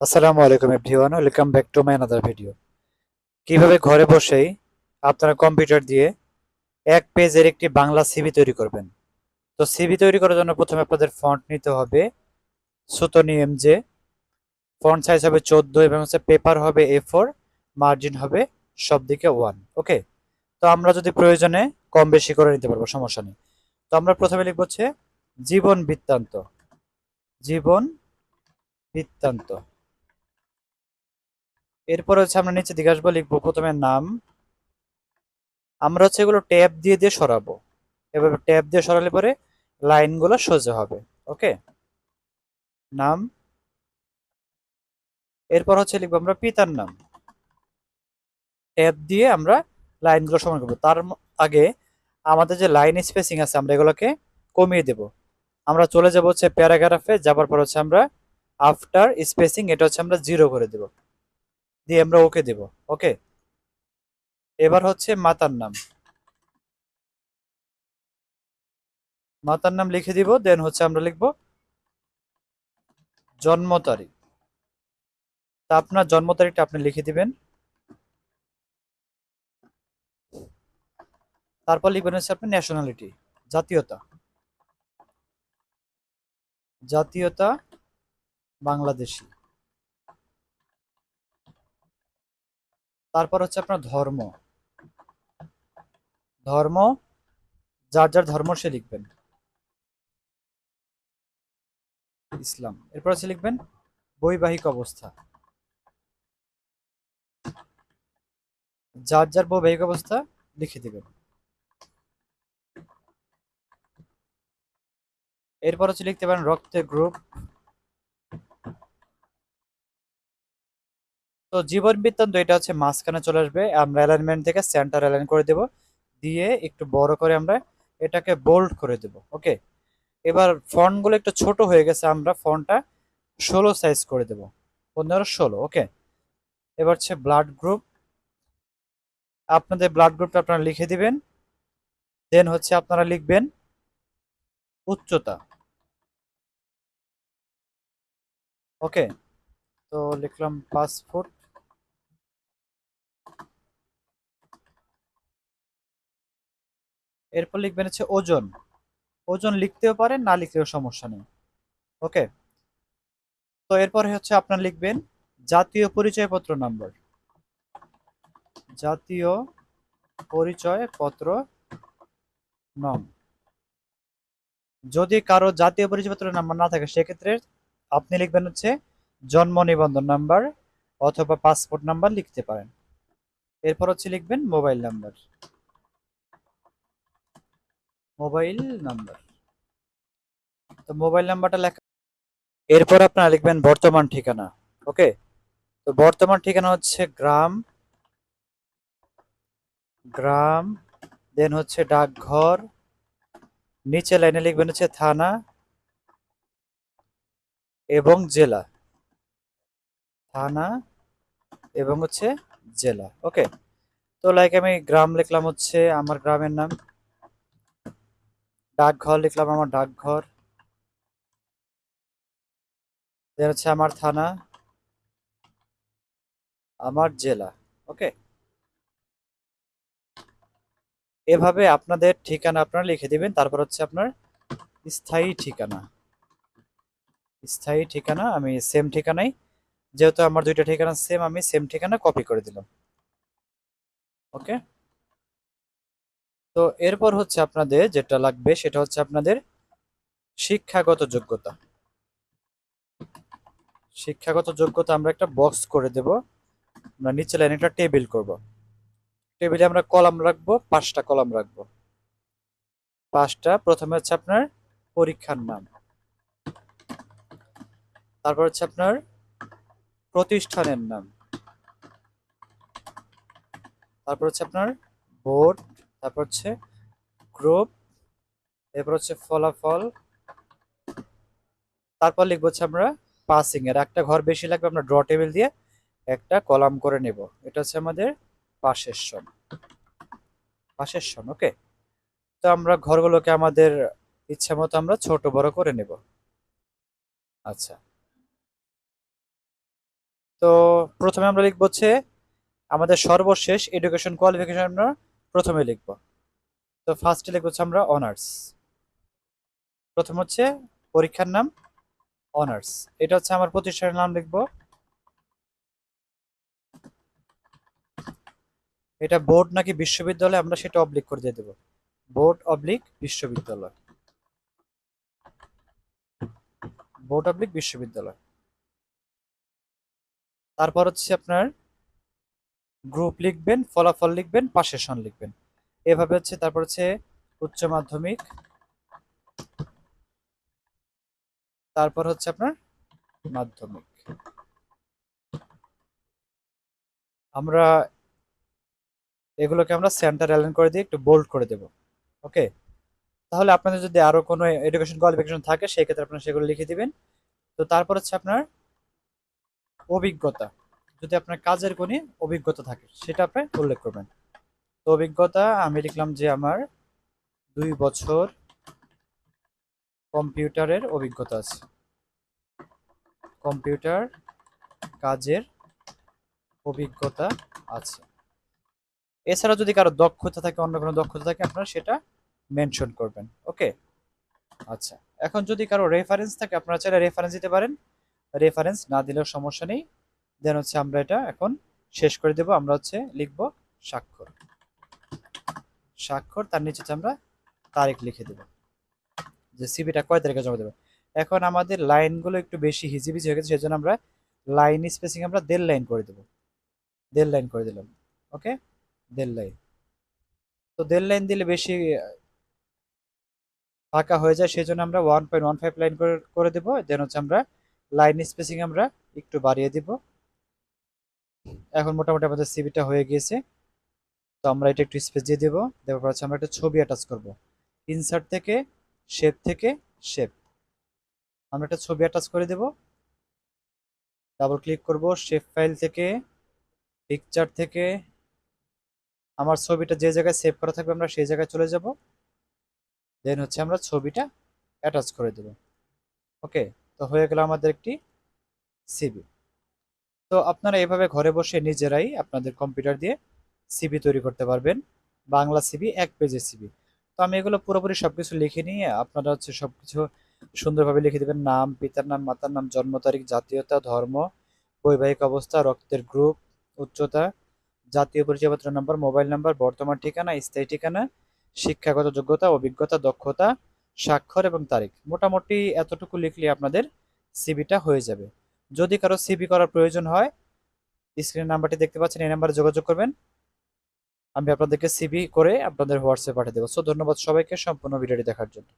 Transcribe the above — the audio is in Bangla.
আসসালামু আলাইকুম everyone welcome back to my another video কীভাবে ঘরে বসেই আপনারা কম্পিউটার দিয়ে এক পেজের একটি বাংলা সিভি তৈরি করবেন? তো সিভি তৈরি করার জন্য প্রথমে আপনাদের ফন্ট নিতে হবে সুতনি এমজে ফন্ট সাইজ হবে চোদ্দ এবং হচ্ছে পেপার হবে এ ফোর মার্জিন হবে সব দিকে ওয়ান ওকে তো আমরা যদি প্রয়োজনে কম বেশি করে নিতে পারব, সমস্যা নেই। তো আমরা প্রথমে লিখব হচ্ছে জীবন বৃত্তান্ত। জীবন বৃত্তান্ত। এরপর হচ্ছে আমরা নিচে দিকে আসব, লিখব প্রথমে নাম। আমরা হচ্ছে এগুলো ট্যাব দিয়ে দিয়ে সরাবো। এভাবে ট্যাব দিয়ে সরালে পরে লাইনগুলো সোজা হবে, ওকে? নাম। এরপর হচ্ছে লিখব আমরা পিতার নাম। ট্যাব দিয়ে আমরা লাইনগুলো সমান করব। তার আগে আমাদের যে লাইন স্পেসিং আছে আমরা এগুলোকে কমিয়ে দেব। আমরা চলে যাব হচ্ছে প্যারাগ্রাফে, যাবার পর হচ্ছে আমরা আফটার স্পেসিং, এটা হচ্ছে আমরা জিরো করে দেব। দিয়ে আমরা ওকে দেব, ওকে? এবার হচ্ছে মাতার নাম। মাতার নাম লিখে দিব, দেন হচ্ছে আমরা লিখব জন্ম তারিখ। তা আপনার জন্ম তারিখটা আপনি লিখে দিবেন। তারপর লিখবেন হচ্ছে আপনার ন্যাশনালিটি জাতীয়তা। জাতীয়তা বাংলাদেশি। তারপর হচ্ছে আপনার ধর্ম। ধর্ম, যার যার ধর্ম সে লিখবেন। ইসলাম। এরপর হচ্ছে লিখবেন, বৈবাহিক অবস্থা। যার যার বৈবাহিক অবস্থা লিখে দিবেন। এরপর হচ্ছে লিখতে পারেন রক্তের গ্রুপ। তো জীবন বৃত্তান্ত, এটা হচ্ছে মাঝখানে চলে আসবে। আমরা অ্যালাইনমেন্ট থেকে সেন্টার অ্যালাইন করে দেব। দিয়ে একটু বড় করে আমরা এটাকে বোল্ড করে দেব ওকে এবার ফন্টগুলো একটু ছোট হয়ে গেছে, আমরা ফন্টটা ষোলো সাইজ করে দেব। পনেরো ষোলো ওকে এবার হচ্ছে ব্লাড গ্রুপ আপনাদের ব্লাড গ্রুপটা আপনারা লিখে দিবেন। দেন হচ্ছে আপনারা লিখবেন উচ্চতা। ওকে তো লিখলাম পাঁচ ফুট এরপর লিখবেন হচ্ছে ওজন। ওজন লিখতেও পারেন, না লিখলেও সমস্যা নেই। ওকে? তো এরপরে হচ্ছে আপনার লিখবেন জাতীয় পরিচয়পত্র নাম্বার। জাতীয় পরিচয়পত্র নং। যদি কারও জাতীয় পরিচয়পত্র নাম্বার না থাকে, সেক্ষেত্রে আপনি লিখবেন হচ্ছে জন্ম নিবন্ধন নাম্বার অথবা পাসপোর্ট নাম্বার লিখতে পারেন। এরপর হচ্ছে লিখবেন মোবাইল নাম্বার। Mobile number. তো মোবাইল নাম্বারটা লেখা এরপর আপনারা লিখবেন বর্তমান ঠিকানা, ওকে? তো বর্তমান ঠিকানা হচ্ছে গ্রাম গ্রাম, দেন হচ্ছে ডাকঘর, নিচে লাইনে লিখবেন হচ্ছে থানা এবং জেলা। থানা এবং হচ্ছে জেলা, ওকে? তো লাইক আমি গ্রাম লিখলাম হচ্ছে, আমার গ্রামের নাম ডাকঘর লিখলাম আমার ডাকঘর। দেন হচ্ছে আমার থানা। আমার জেলা, ওকে? এভাবে আপনাদের ঠিকানা আপনারা লিখে দিবেন, তারপর হচ্ছে আপনার স্থায়ী ঠিকানা। স্থায়ী ঠিকানা, আমি সেম ঠিকানাই। যেহেতু আমার দুইটা ঠিকানা সেম আমি সেম ঠিকানা কপি করে দিলাম। ওকে? তো এরপর হচ্ছে আপনাদের যেটা লাগবে সেটা হচ্ছে আপনাদের শিক্ষাগত যোগ্যতা। শিক্ষাগত যোগ্যতা আমরা একটা বক্স করে দেব। আমরা নিচে লাইনে একটা টেবিল করব। টেবিলে আমরা কলাম রাখব, পাঁচটা কলাম রাখব। পাঁচটা, প্রথমে হচ্ছে আপনার পরীক্ষার নাম। তারপর হচ্ছে আপনার প্রতিষ্ঠানের নাম। তারপর হচ্ছে আপনার বোর্ড তারপর হচ্ছে গ্রুপ এরপর হচ্ছে ফলাফল, তারপর লিখব হচ্ছে আমরা পাসিং এর। একটা ঘর বেশি লাগবে আমরা ড্র টেবিল দিয়ে একটা কলাম করে নেব। এটা হচ্ছে আমাদের পাশের সন পাশের সন ওকে তো আমরা ঘরগুলোকে আমাদের ইচ্ছা মতো আমরা ছোট বড় করে নেব। আচ্ছা। তো প্রথমে আমরা লিখব হচ্ছে আমাদের সর্বশেষ এডুকেশন কোয়ালিফিকেশন আমরা প্রথমে লিখব। তো ফার্স্টে লিখব হচ্ছে আমরা অনার্স প্রথম হচ্ছে পরীক্ষার নাম অনার্স এটা হচ্ছে আমার প্রতিষ্ঠানের নাম লিখব। এটা বোর্ড নাকি বিশ্ববিদ্যালয়, আমরা সেটা অবলিক করে দিয়ে দেবো। বোর্ড অবলিক বিশ্ববিদ্যালয়। বোর্ড অবলিক বিশ্ববিদ্যালয়। তারপর হচ্ছে আপনার গ্রুপ লিখবেন, ফলাফল লিখবেন পাশের সন লিখবেন। এভাবে হচ্ছে, তারপর হচ্ছে উচ্চ মাধ্যমিক, তারপর হচ্ছে আপনার মাধ্যমিক। আমরা এগুলোকে আমরা সেন্টার অ্যালাইন করে দিয়ে একটু বোল্ড করে দেব ওকে তাহলে আপনাদের যদি আরও কোনো এডুকেশন কোয়ালিফিকেশন থাকে, সেই ক্ষেত্রে আপনারা সেগুলো লিখে দিবেন। তো তারপর হচ্ছে আপনার অভিজ্ঞতা। যদি আপনার কাজের কোনো অভিজ্ঞতা থাকে, সেটা আপনি উল্লেখ করবেন। তো অভিজ্ঞতা, আমি লিখলাম যে আমার দুই বছর কম্পিউটারের অভিজ্ঞতা আছে। কম্পিউটার কাজের অভিজ্ঞতা আছে। এছাড়া যদি কারও দক্ষতা থাকে, অন্য কোনো দক্ষতা থাকে, আপনারা সেটা মেনশন করবেন। ওকে? আচ্ছা। এখন যদি কারও রেফারেন্স থাকে, আপনারা চাইলে রেফারেন্স দিতে পারেন। রেফারেন্স না দিলেও সমস্যা নেই। দেন হচ্ছে আমরা এটা এখন শেষ করে দেব। আমরা হচ্ছে লিখব স্বাক্ষর। স্বাক্ষর, তার নিচে আমরা তারিখ লিখে দেব। যে সিবিটা কয় তারিখে জমা দেবো? এখন আমাদের লাইনগুলো একটু বেশি হিজিবিজি হয়ে গেছে, সেজন্য আমরা লাইন স্পেসিং আমরা দেড় লাইন করে দেব। দেড় লাইন করে দিলাম, ওকে? দেড় লাইন। তো দেড় লাইন দিলে বেশি ফাঁকা হয়ে যায় সেই জন্য আমরা one point one five line করে করে দেবো। দেন হচ্ছে আমরা লাইন স্পেসিং আমরা একটু বাড়িয়ে দিব। এখন মোটামুটি আমাদের সিবিটা হয়ে গিয়েছে। তো আমরা এটা একটু স্পেস দিয়ে দেবো। দেওয়ার পর হচ্ছে আমরা একটা ছবি অ্যাটাচ করব। ইনসার্ট থেকে শেপ থেকে শেপ আমরা একটা ছবি অ্যাটাচ করে দেব। ডাবল ক্লিক করব শেপ ফাইল থেকে পিকচার থেকে। আমার ছবিটা যে জায়গায় সেভ করা থাকবে আমরা সেই জায়গায় চলে যাব। দেন হচ্ছে আমরা ছবিটা অ্যাটাচ করে দেব। ওকে তো হয়ে গেল আমাদের একটি সিবি তো আপনারা এভাবে ঘরে বসে নিজেরাই আপনাদের কম্পিউটার দিয়ে সিবি তৈরি করতে পারবেন, বাংলা সিবি এক পেজের সিবি তো আমি এগুলো পুরোপুরি সবকিছু লিখে নিয়ে আপনারা হচ্ছে সবকিছু সুন্দরভাবে লিখে দেবেন। নাম, পিতার নাম, মাতার নাম, জন্ম তারিখ, জাতীয়তা, ধর্ম, বৈবাহিক অবস্থা, রক্তের গ্রুপ উচ্চতা, জাতীয় পরিচয়পত্র নম্বর মোবাইল নাম্বার বর্তমান ঠিকানা, স্থায়ী ঠিকানা, শিক্ষাগত যোগ্যতা, অভিজ্ঞতা, দক্ষতা, স্বাক্ষর এবং তারিখ। মোটামুটি এতটুকু লিখলে আপনাদের সিবিটা হয়ে যাবে। যদি কারও সিবি করার প্রয়োজন হয় স্ক্রিন নাম্বারটি দেখতে পাচ্ছেন, এই নাম্বারে যোগাযোগ করবেন। আমি আপনাদেরকে সিবি করে আপনাদের হোয়াটসঅ্যাপ পাঠিয়ে দেবো। সো ধন্যবাদ সবাইকে, সম্পূর্ণ ভিডিওটি দেখার জন্য।